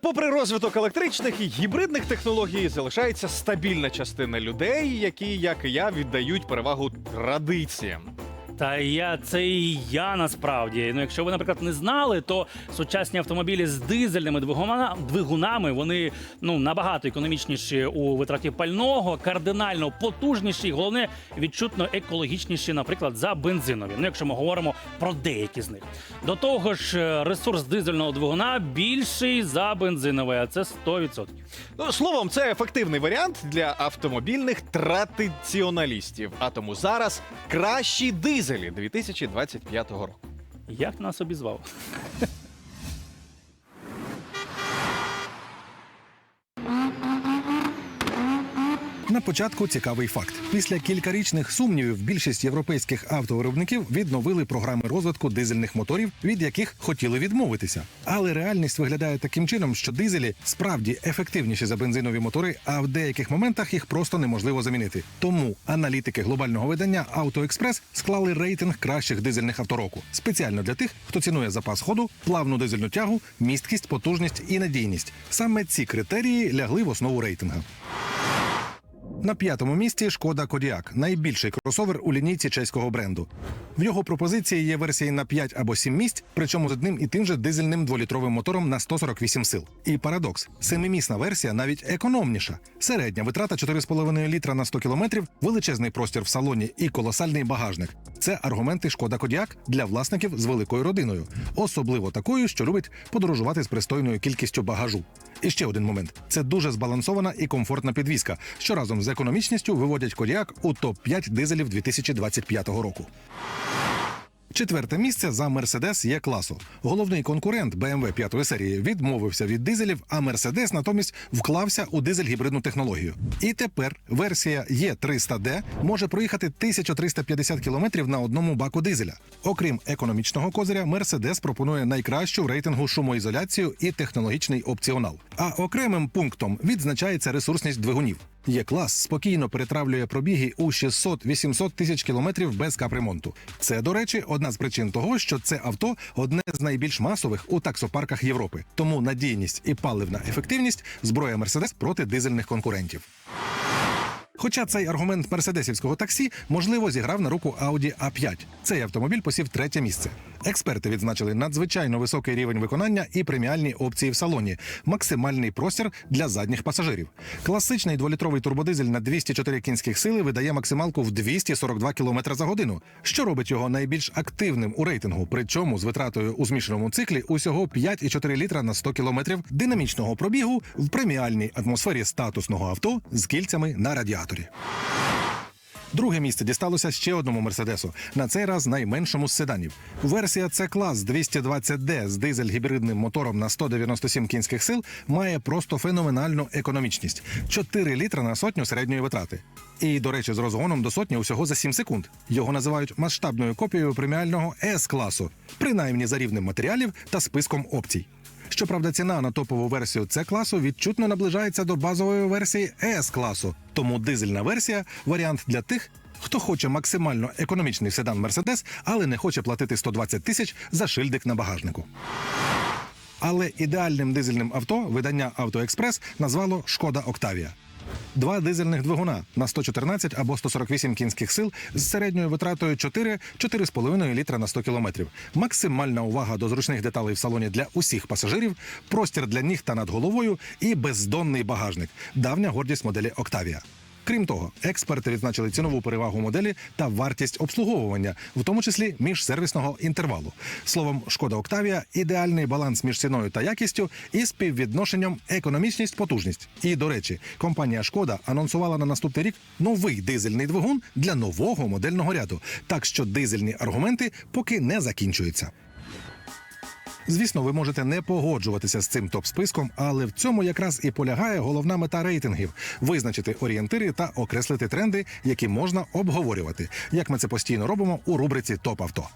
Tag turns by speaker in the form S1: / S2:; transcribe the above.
S1: Попри розвиток електричних і гібридних технологій, залишається стабільна частина людей, які, як і я, віддають перевагу традиціям.
S2: Та я це і я насправді. Ну, якщо ви, наприклад, не знали, то сучасні автомобілі з дизельними двигуна- двигунами вони ну набагато економічніші у витраті пального, кардинально потужніші, і головне відчутно екологічніші, наприклад, за бензинові. Ну, якщо ми говоримо про деякі з них. До того ж, е, ресурс дизельного двигуна більший за бензиновий, а це 100%.
S1: Ну, словом, це ефективний варіант для автомобільних традиціоналістів. А тому зараз кращі дизелі 2025 року.
S2: Як нас обізвав?
S3: На початку цікавий факт: після кількарічних сумнівів більшість європейських автовиробників відновили програми розвитку дизельних моторів, від яких хотіли відмовитися. Але реальність виглядає таким чином, що дизелі справді ефективніші за бензинові мотори, а в деяких моментах їх просто неможливо замінити. Тому аналітики глобального видання AutoExpress склали рейтинг кращих дизельних автороку спеціально для тих, хто цінує запас ходу, плавну дизельну тягу, місткість, потужність і надійність. Саме ці критерії лягли в основу рейтингу. На п'ятому місці шкода Кодіак найбільший кросовер у лінійці чеського бренду. В його пропозиції є версії на 5 або 7 місць, причому з одним і тим же дизельним дволітровим мотором на 148 сил. І парадокс: семимісна версія навіть економніша. Середня витрата 4,5 літра на 100 кілометрів, величезний простір в салоні і колосальний багажник. Це аргументи шкода Кодіак для власників з великою родиною, особливо такою, що любить подорожувати з пристойною кількістю багажу. І ще один момент: це дуже збалансована і комфортна підвізка, що разом з економічністю виводять Кодіак у топ 5 дизелів 2025 року. Четверте місце за Mercedes є класу. Головний конкурент BMW 5 серії відмовився від дизелів, а Mercedes натомість вклався у дизель-гібридну технологію. І тепер версія E300D може проїхати 1350 км на одному баку дизеля. Окрім економічного козиря, Mercedes пропонує найкращу в рейтингу шумоізоляцію і технологічний опціонал. А окремим пунктом відзначається ресурсність двигунів. Є клас спокійно перетравлює пробіги у 600-800 тисяч кілометрів без капремонту. Це, до речі, одна з причин того, що це авто одне з найбільш масових у таксопарках Європи. Тому надійність і паливна ефективність зброя Мерседес проти дизельних конкурентів. Хоча цей аргумент мерседесівського таксі можливо зіграв на руку Audi A5. Цей автомобіль посів третє місце. Експерти відзначили надзвичайно високий рівень виконання і преміальні опції в салоні, максимальний простір для задніх пасажирів. Класичний дволітровий турбодизель на 204 кінських сили видає максималку в 242 км за годину, що робить його найбільш активним у рейтингу. Причому з витратою у змішаному циклі усього 5,4 літра на 100 км динамічного пробігу в преміальній атмосфері статусного авто з кільцями на радіаторі. Друге місце дісталося ще одному мерседесу. На цей раз найменшому з седанів. Версія c клас 220D з дизель-гібридним мотором на 197 кінських сил має просто феноменальну економічність 4 літра на сотню середньої витрати. І, до речі, з розгоном до сотні усього за 7 секунд. Його називають масштабною копією преміального s класу, принаймні за рівнем матеріалів та списком опцій. Щоправда, ціна на топову версію c класу відчутно наближається до базової версії s класу. Тому дизельна версія варіант для тих, хто хоче максимально економічний седан Mercedes, але не хоче платити 120 тисяч за шильдик на багажнику. Але ідеальним дизельним авто видання AutoExpress назвало Шкода Октавія. Два дизельних двигуна на 114 або 148 кінських сил з середньою витратою 4-4,5 літра на 100 кілометрів. Максимальна увага до зручних деталей в салоні для усіх пасажирів, простір для ніг та над головою і бездонний багажник. Давня гордість моделі Октавія. Крім того, експерти відзначили цінову перевагу моделі та вартість обслуговування, в тому числі міжсервісного інтервалу. Словом, шкода Октавія ідеальний баланс між ціною та якістю і співвідношенням економічність-потужність. І до речі, компанія Шкода анонсувала на наступний рік новий дизельний двигун для нового модельного ряду. Так що дизельні аргументи поки не закінчуються. Звісно, ви можете не погоджуватися з цим топ-списком, але в цьому якраз і полягає головна мета рейтингів визначити орієнтири та окреслити тренди, які можна обговорювати, як ми це постійно робимо у рубриці Топ авто.